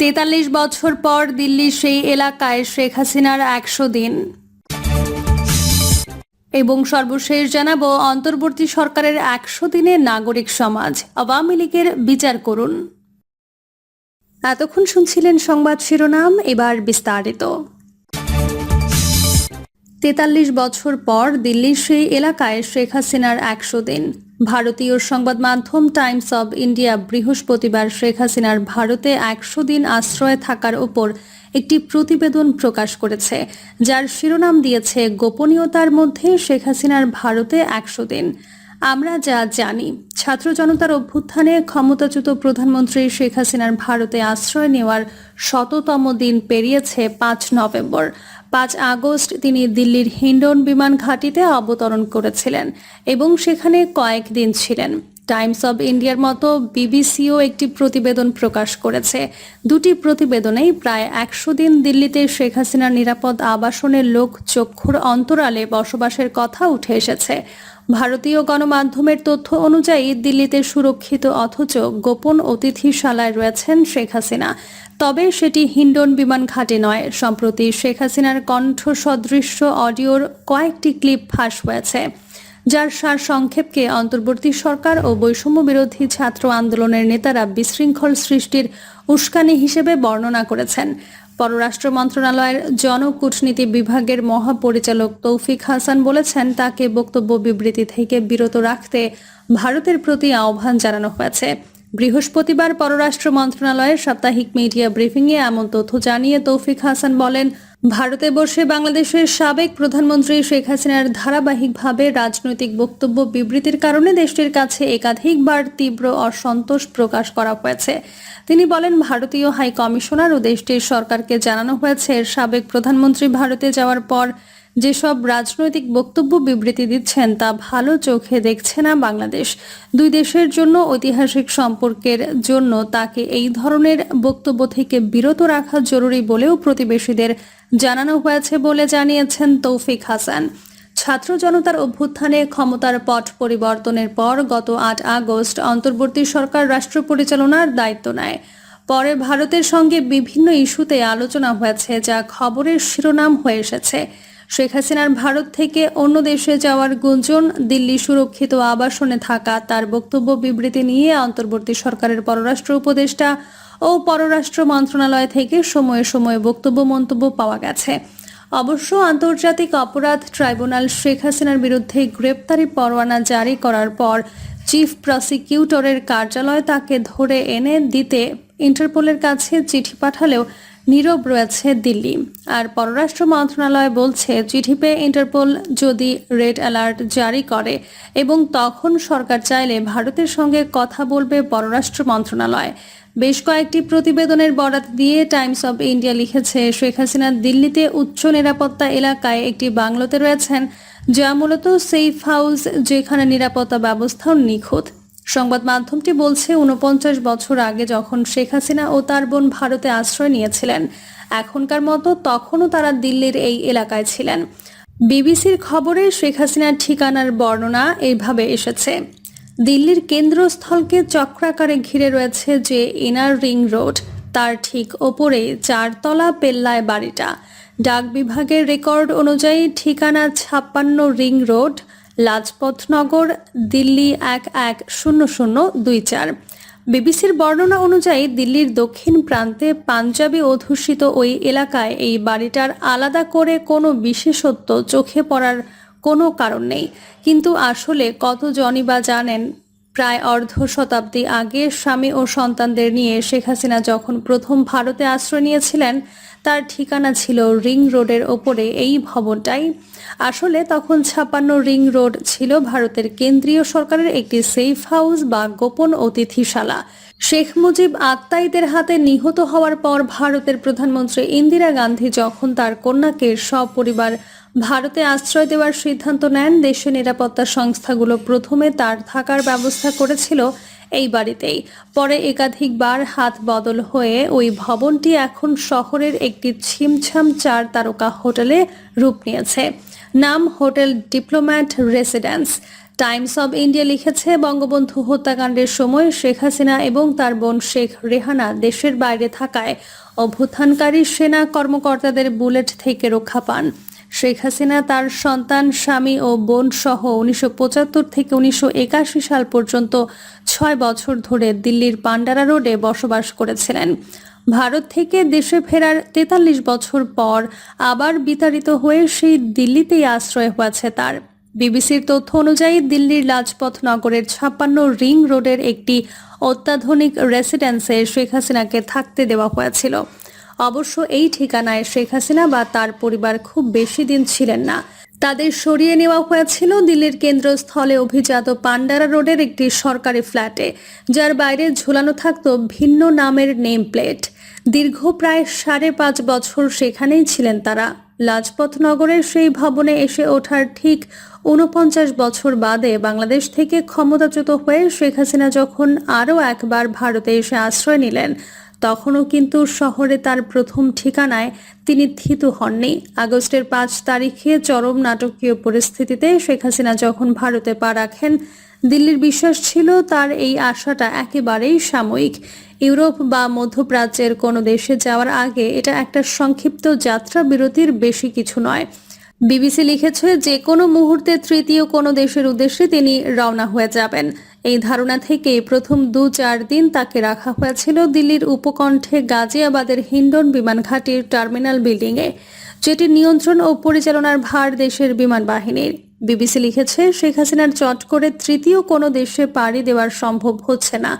তেতাল্লিশ বছর পর দিল্লির সেই এলাকায় শেখ হাসিনার একশো দিন। এবং সর্বশেষ জানাব, অন্তর্বর্তী সরকারের একশো দিনে নাগরিক সমাজ। আওয়ামী লীগের বিচার করুন। এতক্ষণ শুনছিলেন সংবাদ শিরোনাম, এবার বিস্তারিত। তেতাল্লিশ বছর পর দিল্লির সেই এলাকায় শেখ হাসিনার একশো দিন। ভারতীয় সংবাদ মাধ্যম টাইমস অব ইন্ডিয়া বৃহস্পতিবার শেখ হাসিনার ভারতে একশো দিন আশ্রয়ে থাকার ওপর একটি প্রতিবেদন প্রকাশ করেছে, যার শিরোনাম দিয়েছে, গোপনীয়তার মধ্যে শেখ হাসিনার ভারতে একশো দিন। আমরা যা জানি, ছাত্র জনতার অভ্যুত্থানে ক্ষমতাচ্যুত প্রধানমন্ত্রী শেখ হাসিনার ভারতে আশ্রয় নেওয়ার শততম দিন পেরিয়েছে পাঁচ নভেম্বর। পাঁচ আগস্ট তিনি দিল্লির হিন্ডন বিমান ঘাঁটিতে অবতরণ করেছিলেন এবং সেখানে কয়েকদিন ছিলেন। টাইমস অব ইন্ডিয়ার মতো বিবিসিও একটি প্রতিবেদন প্রকাশ করেছে। দুটি প্রতিবেদনেই প্রায় একশো দিন দিল্লিতে শেখ হাসিনার নিরাপদ আবাসনের লোক চক্ষুর অন্তরালে বসবাসের কথা উঠে এসেছে। ভারতীয় গণমাধ্যমের তথ্য অনুযায়ী দিল্লিতে সুরক্ষিত অথচ গোপন অতিথিশালায় রয়েছেন শেখ হাসিনা। তবে সেটি হিন্ডন বিমান ঘাটে নয়। সম্প্রতি শেখ হাসিনার কণ্ঠ সদৃশ্য অডিওর কয়েকটি ক্লিপ ফাঁস হয়েছে। যার সার সংক্ষেপকে অন্তর্বর্তী সরকার ও বৈষম্য বিরোধী ছাত্র আন্দোলনের নেতারা বিশৃঙ্খল সৃষ্টির উস্কানি হিসেবে বর্ণনা করেছেন। পররাষ্ট্র মন্ত্রণালয়ের জনকূটনীতি বিভাগের মহাপরিচালক তৌফিক হাসান বলেছেন, তাকে বক্তব্য বিবৃতি থেকে বিরত রাখতে ভারতের প্রতি আহ্বান জানানো হয়েছে। বৃহস্পতিবার পররাষ্ট্র মন্ত্রণালয়ের সাপ্তাহিক মিডিয়া ব্রিফিংয়ে এমন তথ্য জানিয়ে তৌফিক হাসান বলেন ভারতে বসে বাংলাদেশের সাবেক প্রধানমন্ত্রী শেখ হাসিনার ধারাবাহিকভাবে রাজনৈতিক বক্তব্য বিবৃতির কারণে দেশটির কাছে একাধিকবার তীব্র অসন্তোষ প্রকাশ করা হয়েছে। তিনি বলেন, ভারতীয় হাই কমিশনার ও দেশটির সরকারকে জানানো হয়েছে সাবেক প্রধানমন্ত্রী ভারতে যাওয়ার পর যেসব রাজনৈতিক বক্তব্য বিবৃতি দিচ্ছেন তা ভালো চোখে দেখছে না বাংলাদেশ। দুই দেশের জন্য ঐতিহাসিক সম্পর্কের জন্য তাকে এই ধরনের বক্তব্য থেকে বিরত রাখা জরুরি বলেও প্রতিবেশীদের জানানো হয়েছে বলে জানিয়েছেন তৌফিক হাসান। ছাত্র জনতার অভ্যুত্থানে ক্ষমতার পট পরিবর্তনের পর গত আট আগস্ট অন্তর্বর্তী সরকার রাষ্ট্র পরিচালনার দায়িত্ব নেয়। পরে ভারতের সঙ্গে বিভিন্ন ইস্যুতে আলোচনা হয়েছে যা খবরের শিরোনাম হয়ে এসেছে। শেখ হাসিনার ভারত থেকে অন্য দেশে যাওয়ার গুঞ্জন, দিল্লি সুরক্ষিত আবাসনে থাকা তার বক্তব্য বিবৃতি নিয়ে অন্তর্বর্তী সরকারের পররাষ্ট্র উপদেষ্টা ও পররাষ্ট্র মন্ত্রণালয় থেকে সময়ে সময়ে বক্তব্য, মন্তব্য পাওয়া গেছে। অবশ্য আন্তর্জাতিক অপরাধ ট্রাইব্যুনাল শেখ হাসিনার বিরুদ্ধে গ্রেপ্তারি পরোয়ানা জারি করার পর চিফ প্রসিকিউটরের কার্যালয় তাকে ধরে এনে দিতে ইন্টারপোলের কাছে চিঠি পাঠালেও নীরব রয়েছে দিল্লি। আর পররাষ্ট্র মন্ত্রণালয় বলছে, চিঠি পেয়ে ইন্টারপোল যদি রেড অ্যালার্ট জারি করে এবং তখন সরকার চাইলে ভারতের সঙ্গে কথা বলবে পররাষ্ট্র মন্ত্রণালয়। বেশ কয়েকটি প্রতিবেদনের বরাত দিয়ে টাইমস অব ইন্ডিয়া লিখেছে, শেখ হাসিনা দিল্লিতে উচ্চ নিরাপত্তা এলাকায় একটি বাংলোতে রয়েছেন, যা মূলত সেফ হাউস যেখানে নিরাপত্তা ব্যবস্থাও নিখুঁত। সংবাদ মাধ্যমটি বলছে উনপঞ্চাশ বছর আগে যখন শেখ হাসিনা ও তার বোন ভারতে আশ্রয় নিয়েছিলেন, এখনকার মতো তখনও তারা দিল্লির এই এলাকায় ছিলেন। বিবিসির খবরে শেখ হাসিনার ঠিকানার বর্ণনা এইভাবে এসেছে। দিল্লির কেন্দ্রস্থলকে চক্রাকারে ঘিরে রয়েছে যে ইনার রিং রোড, তার ঠিক ওপরে চারতলা পেল্লায় বাড়িটা। ডাক বিভাগের রেকর্ড অনুযায়ী ঠিকানা ছাপ্পান্ন রিং রোড লাজপতনগর, দিল্লি এক এক শূন্য শূন্য দুই চার। বিবিসির বর্ণনা অনুযায়ী দিল্লির দক্ষিণ প্রান্তে পাঞ্জাবি অধ্যুষিত ওই এলাকায় এই বাড়িটার আলাদা করে কোনো বিশেষত্ব চোখে পড়ার কোনো কারণ নেই। কিন্তু আসলে কতজনই বা জানেন, প্রায় অর্ধ শতাব্দী আগে স্বামী ও সন্তানদের নিয়ে শেখ হাসিনা যখন প্রথম ভারতে আশ্রয় নিয়েছিলেন তার ঠিকানা ছিল রিং রোডের ওপরে এই ভবনটাই। আসলে তখন ছাপান্ন রিং রোড ছিল ভারতের কেন্দ্রীয় সরকারের একটি সেফ হাউস বা গোপন অতিথিশালা। শেখ মুজিব আত্মাইদের হাতে নিহত হওয়ার পর ভারতের প্রধানমন্ত্রী ইন্দিরা গান্ধী যখন তার কন্যাকে সপরিবার ভারতে আশ্রয় দেওয়ার সিদ্ধান্ত নেন, দেশের নিরাপত্তা সংস্থাগুলো প্রথমে তার থাকার ব্যবস্থা করেছিল। এই বাড়িতেই। পরে একাধিকবার হাত বদল হয়ে ওই ভবনটি এখন শহরের একটি ছিমছাম চার তারকা হোটেলে রূপ নিয়েছে। নাম hotel diplomat residence. Times of India লিখেছে, বঙ্গবন্ধু হত্যাকাণ্ডের সময় শেখ হাসিনা এবং তার বোন শেখ রেহানা দেশের বাইরে থাকায় অভ্যুত্থানকারী সেনা কর্মকর্তাদের বুলেট থেকে রক্ষা পান। শেখ হাসিনা, তার সন্তান, স্বামী ও বোন সহ উনিশশো পঁচাত্তর থেকে উনিশশো একাশি সাল পর্যন্ত ছয় বছর ধরে দিল্লির পান্ডারা রোডে বসবাস করেছিলেন। ভারত থেকে দেশে ফেরার তেতাল্লিশ বছর পর আবার বিতাড়িত হয়ে সেই দিল্লিতেই আশ্রয় হয়েছে তার। বিবিসির তথ্য অনুযায়ী দিল্লির লাজপথ নগরের ছাপ্পান্ন রিং রোডের একটি অত্যাধুনিক রেসিডেন্সে শেখ হাসিনাকে থাকতে দেওয়া হয়েছিল। অবশ্য এই ঠিকানায় শেখ হাসিনা বা তার পরিবার খুব বেশি দিন ছিলেন না। তাদের সরিয়ে নেওয়া হয়েছিল দিল্লির কেন্দ্রস্থলে অভিজাত পান্ডারা রোডের একটি সরকারি ফ্ল্যাটে, যার বাইরে ঝুলানো থাকত ভিন্ন নামের নেম প্লেট। দীর্ঘ প্রায় সাড়ে পাঁচ বছর সেখানেই ছিলেন তারা। লাজপথ নগরের সেই ভবনে এসে ওঠার ঠিক উনপঞ্চাশ বছর বাদে বাংলাদেশ থেকে ক্ষমতাচ্যুত হয়ে শেখ হাসিনা যখন আরও একবার ভারতে এসে আশ্রয় নিলেন তখনও কিন্তু শহরে তার প্রথম ঠিকানায় তিনি থিতু হননি। আগস্টের পাঁচ তারিখে চরম নাটকীয় পরিস্থিতিতে শেখ হাসিনা যখন ভারতে পা রাখেন, দিল্লির বিশ্বাস ছিল তার এই আশাটা একেবারেই সাময়িক। ইউরোপ বা মধ্যপ্রাচ্যের কোনো দেশে যাওয়ার আগে এটা একটা সংক্ষিপ্ত যাত্রা বিরতির বেশি কিছু নয়। বিবিসি লিখেছে, যে কোনো মুহূর্তে তৃতীয় কোনো দেশের উদ্দেশ্যে তিনি রওনা হয়ে যাবেন। এই ধারণা থেকে প্রথম দু চার দিন তাকে রাখা হয়েছিল দিল্লির উপকণ্ঠে গাজিয়াবাদের হিন্ডন বিমান ঘাটির টার্মিনাল বিল্ডিংয়ে, যেটি নিয়ন্ত্রণ ও পরিচালনার ভার দেশের বিমান বাহিনীর। বিবিসি লিখেছে, শেখ হাসিনার চট করে তৃতীয় কোনো দেশে পাড়ি দেওয়ার সম্ভব হচ্ছে না।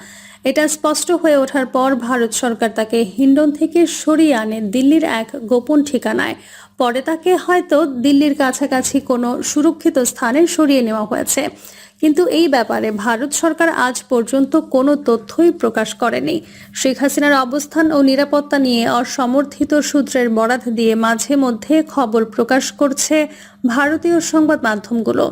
এটা স্পষ্ট হয়ে ওঠার পর ভারত সরকার তাকে হিন্ডন থেকে সরিয়ে আনে দিল্লির এক গোপন ঠিকানায়। পরে তাকে হয়তো দিল্লির কাছাকাছি কোনো সুরক্ষিত স্থানে সরিয়ে নেওয়া হয়েছে। কিন্তু এই ব্যাপারে ভারত সরকার আজ পর্যন্ত কোনো তথ্যই প্রকাশ করেনি। শেখ হাসিনার অবস্থান ও নিরাপত্তা নিয়ে অসমর্থিত সূত্রের বরাত দিয়ে মাঝে মধ্যে খবর প্রকাশ করছে ভারতীয় সংবাদ মাধ্যমগুলো।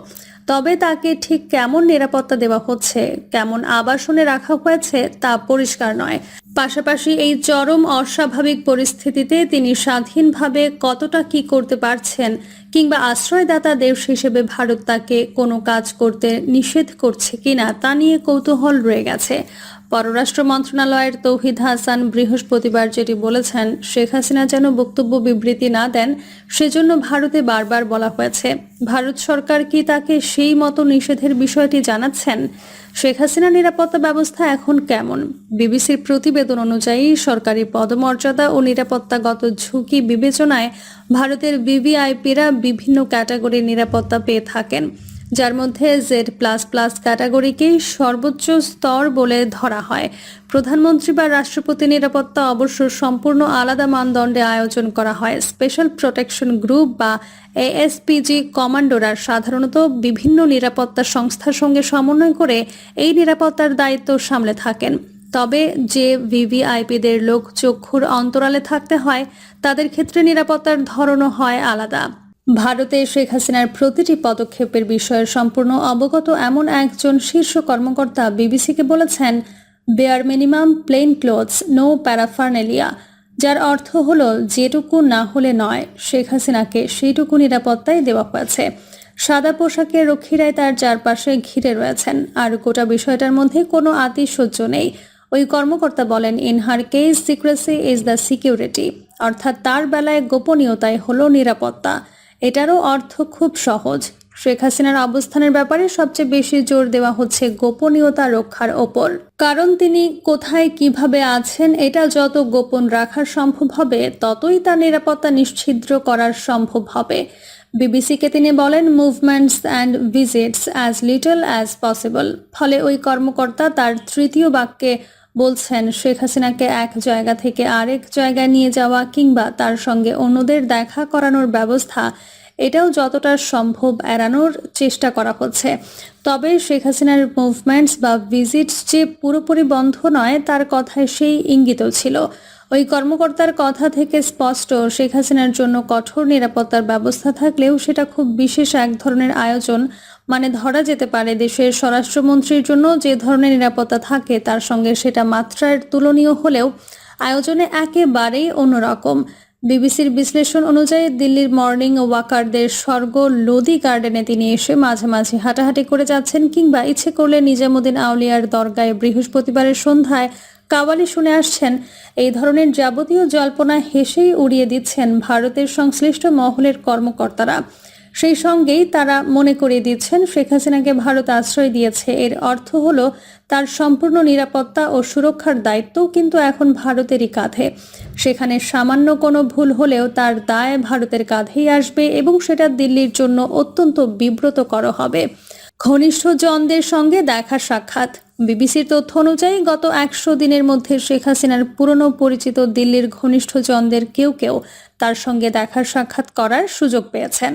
তবে তাকে ঠিক কেমন নিরাপত্তা দেওয়া হচ্ছে, কেমন আবাসনে রাখা হয়েছে তা পরিষ্কার নয়। পাশাপাশি এই চরম অস্বাভাবিক পরিস্থিতিতে তিনি স্বাধীনভাবে কতটা কি করতে পারছেন কিংবা আশ্রয়দাতা দেশ হিসেবে ভারত তাকে কোনো কাজ করতে নিষেধ করছে কিনা তা নিয়ে কৌতূহল রয়ে গেছে। পররাষ্ট্র মন্ত্রণালয়ের তৌহিদ হাসান বৃহস্পতিবার যেটি বলেছেন, শেখ হাসিনা যেন বক্তব্য বিবৃতি না দেন, সেজন্য ভারতে বারবার বলা হয়েছে। ভারত সরকার কি তাকে সেই মতো নিষেধের বিষয়টি জানাচ্ছেন? শেখ হাসিনা নিরাপত্তা ব্যবস্থা এখন কেমন? বিবিসির প্রতিবেদন অনুযায়ী, সরকারি পদমর্যাদা ও নিরাপত্তাগত ঝুঁকি বিবেচনায় ভারতের ভিভিআইপিরা বিভিন্ন ক্যাটাগরির নিরাপত্তা পেয়ে থাকেন। যার মধ্যে জেড প্লাস প্লাস ক্যাটাগরিকেই সর্বোচ্চ স্তর বলে ধরা হয়। প্রধানমন্ত্রী বা রাষ্ট্রপতি নিরাপত্তা অবশ্য সম্পূর্ণ আলাদা মানদণ্ডে আয়োজন করা হয়। স্পেশাল প্রোটেকশন গ্রুপ বা এএসপিজি কমান্ডোরা সাধারণত বিভিন্ন নিরাপত্তা সংস্থার সঙ্গে সমন্বয় করে এই নিরাপত্তার দায়িত্ব সামলে থাকেন। তবে যে ভিভিআইপিদের লোক চক্ষুর অন্তরালে থাকতে হয়, তাদের ক্ষেত্রে নিরাপত্তার ধরনও হয় আলাদা। ভারতে শেখ হাসিনার প্রতিটি পদক্ষেপের বিষয়ে সম্পূর্ণ অবগত এমন একজন শীর্ষ কর্মকর্তা বিবিসিকে বলেছেন bare minimum plain clothes no paraphernalia যার অর্থ হলো, যেটুকু না হলে নয়। শেখ হাসিনাকে সেইটুকু নিরাপত্তায় দেওয়া হয়েছে। সাদা পোশাকের রক্ষীরাই তার চারপাশে ঘিরে রয়েছেন। আর গোটা বিষয়টার মধ্যে কোনো আতিশয্য নেই। ওই কর্মকর্তা বলেন in her case secrecy is the security অর্থাৎ তার বেলায় গোপনীয়তাই হলো নিরাপত্তা। এটারও অর্থ খুব সহজ। শেখ হাসিনার অবস্থানের ব্যাপারে সবচেয়ে বেশি জোর দেওয়া হচ্ছে গোপনীয়তা রক্ষার ওপর। কারণ তিনি কোথায় কীভাবে আছেন, এটা যত গোপন রাখা সম্ভব হবে, ততই তার নিরাপত্তা নিশ্ছিদ্র করার সম্ভব হবে। বিবিসিকে তিনি বলেন movements and visits as little as possible ফলে ওই কর্মকর্তা তার তৃতীয় বাক্যে বলছেন, শেখ হাসিনাকে এক জায়গা থেকে আরেক জায়গায় নিয়ে যাওয়া কিংবা তার সঙ্গে অন্যদের দেখা করানোর ব্যবস্থা, এটাও যতটা সম্ভব এড়ানোর চেষ্টা করা হচ্ছে। তবে শেখ হাসিনার মুভমেন্টস বা ভিজিটস যে পুরোপুরি বন্ধ নয়, তার কথায় সেই ইঙ্গিতও ছিল। ওই কর্মকর্তার কথা থেকে স্পষ্ট, শেখ হাসিনার জন্য কঠোর নিরাপত্তার ব্যবস্থা থাকলেও সেটা খুব বিশেষ এক ধরনের আয়োজন মানে ধরা যেতে পারে দেশের স্বরাষ্ট্রমন্ত্রীর জন্য যে ধরনের নিরাপত্তা থাকে তার সঙ্গে সেটা মাত্রার তুলনীয় হলেও আয়োজনে একেবারেই অন্যরকম। বিবিসির বিশ্লেষণ অনুযায়ী দিল্লির মর্নিং ওয়াকারদের স্বর্গ লোদি গার্ডেনে তিনি এসে মাঝে মাঝে হাঁটাহাঁটি করে যাচ্ছেন কিংবা ইচ্ছে করলে নিজামুদ্দিন আউলিয়ার দরগায় বৃহস্পতিবারের সন্ধ্যায় কাওয়ালি শুনে আসছেন। এই ধরনের যাবতীয় জল্পনা হেসেই উড়িয়ে দিচ্ছেন ভারতের সংশ্লিষ্ট মহলের কর্মকর্তারা। সেই সঙ্গেই তারা মনে করিয়ে দিচ্ছেন, শেখ হাসিনাকে ভারত আশ্রয় দিয়েছে। এর অর্থ হলো, তার সম্পূর্ণ নিরাপত্তা ও সুরক্ষার দায়িত্বও কিন্তু এখন ভারতেরই কাঁধে। সেখানে সামান্য কোনো ভুল হলেও তার দায় ভারতের কাঁধেই আসবে এবং সেটা দিল্লির জন্য অত্যন্ত বিব্রতকর হবে। ঘনিষ্ঠ জনদের সঙ্গে দেখা সাক্ষাৎ। বিবিসির তথ্য অনুযায়ী, গত একশো দিনের মধ্যে শেখ হাসিনার পুরনো পরিচিত দিল্লির ঘনিষ্ঠ জনদের কেউ কেউ তার সঙ্গে দেখা সাক্ষাৎ করার সুযোগ পেয়েছেন।